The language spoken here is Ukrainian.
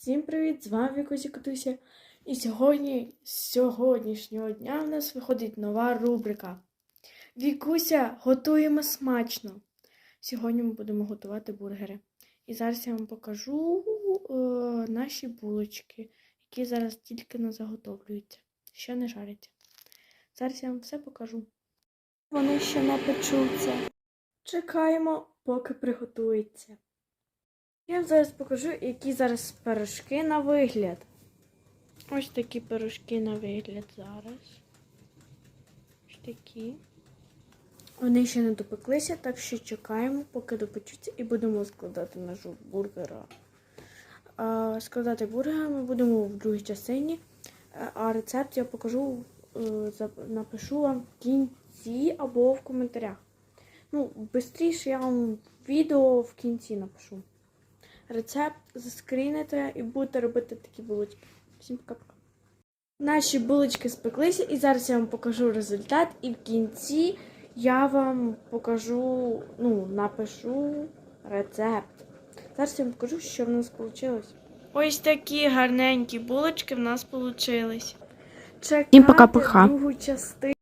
Всім привіт! З вами Вікусі Котуся. І сьогодні, з сьогоднішнього дня, в нас виходить нова рубрика. Вікуся, готуємо смачно. Сьогодні ми будемо готувати бургери. І зараз я вам покажу е, наші булочки, які зараз тільки не заготовлюються, ще не жаряться. Зараз я вам все покажу. Вони ще не печуться. Чекаємо, поки приготується. Я вам зараз покажу, які зараз пирожки на вигляд. Ось такі пирожки на вигляд зараз. Ось такі. Вони ще не допеклися, так що чекаємо, поки допечуться, і будемо складати нашу бургера. А, складати бургер ми будемо в другій частині. А рецепт я покажу, е, напишу вам в кінці або в коментарях. Ну, швидше я вам відео в кінці напишу рецепт, заскріните і будете робити такі булочки. Всім пока-пока. Наші булочки спеклися, і зараз я вам покажу результат, і в кінці я вам покажу, ну, напишу рецепт. Зараз я вам покажу, що в нас вийшло. Ось такі гарненькі булочки в нас вийшли. Чекайте другу частину.